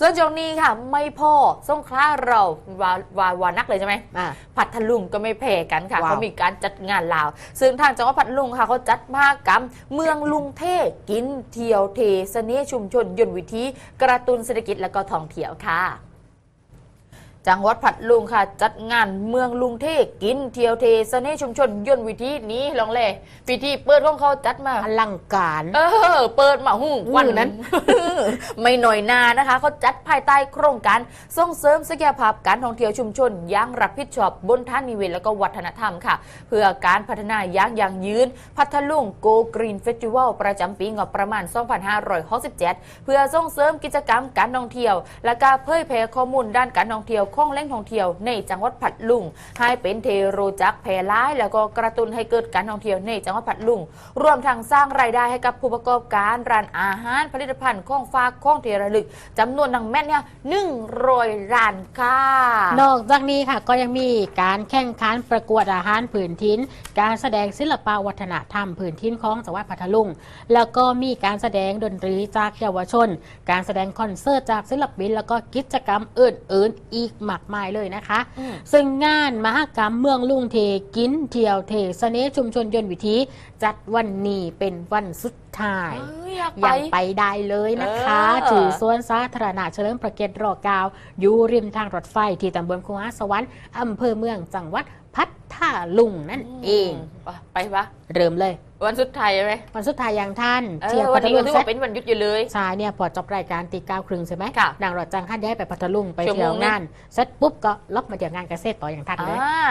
ส่วนช่วงนี้ค่ะ ไม่พอสงขลาเราวาวาวานักเลยใช่ไหมอ่า พัทลุงก็ไม่แพ้กันค่ะว้าว เขามีการจัดงานลาว ซึ่งทางจังหวัดพัทลุงค่ะเขาจัดมหากรรม เมืองลุงเท่กินเที่ยวเทเสน่ห์ชุมชนยนต์วิธีกระตุ้นเศรษฐกิจและก็ท่องเที่ยวค่ะ จังหวัดพัทลุงค่ะ จัดงานเมืองลุงเท่กินเที่ยวเทเสน่ห์ชุมชนยนต์วิธีนี้ลองเลยพิธีเปิดของเขาจัดมาอลังการ เออ เปิดมาหูวันอืมนั้น ไม่หน่อยหนานะคะเขาจัดภายใต้โครงการส่งเสริมศักยภาพการท่องเที่ยวชุมชนอยังรับผิดชอบบนท่านิเวศและก็วัฒนธรรมค่ะ เพื่อการพัฒนาอย่างยั่งยืน พัทลุงโกกรีนเฟสติวัลประจำปีงบประมาณ 2567 เพื่อส่งเสริมกิจกรรมการท่องเที่ยว และการเผยแพร่ข้อมูลด้านการท่องเที่ยวของแหล่งท่องเที่ยวในจังหวัดพัทลุง ให้เป็นเทโรจักแพร่ร้าย แล้วก็กระตุ้นให้เกิดการท่องเที่ยวในจังหวัดพัทลุง รวมทั้งสร้างรายได้ให้กับผู้ประกอบการร้านอาหารผลิตภัณฑ์ของฝากของเทระลึกจำนวนดังแม่นเนี่ยหนึ่งร้อยร้านค่ะ นอกจากนี้ค่ะก็ยังมีการแข่งขันประกวดอาหารผืนทิ้น การแสดงศิลปวัฒนธรรมผืนทิ้นของจังหวัดพัทลุง แล้วก็มีการแสดงดนตรีจากเยาวชน การแสดงคอนเสิร์ตจากศิลปิน แล้วก็กิจกรรมอื่นๆ อีกมากมายเลยนะคะอืมซึ่งงานมหกรรมเมืองลุงเทกินเที่ยวเทเสน่ห์ชุมชนยนต์วิถีจัดวันนี้เป็นวันสุดท้ายเอ้ยอยากไปยังไปได้เลยนะคะเออถือสวนสาธารณะเฉลิมพระเกียรติรเกาวอยู่ริมทางรถไฟที่ตำบลคูหาสวรรค์อำเภอเมืองจังหวัด พัทลุงนั่นเองไปไปปะเริ่มเลย วันสุดท้ายใช่ไหมวันสุดท้ายอย่างท่านเอเที่ยวอวัพันทนี้ลุก็งถือเสร็ว่าจเป็นวันหยุดอยู่เลยใช่เนี่ยพอจบรายการตีเก้าครึ่งใช่ไหมค่ะนางรถจังท่านย้ายไปพัทลุงไปชั่วโมงเที่ยวนึงงานเสร็จปุ๊บก็ล็อกมาเที่ยวงานเกษตรต่ออย่างท่านเลยอ่า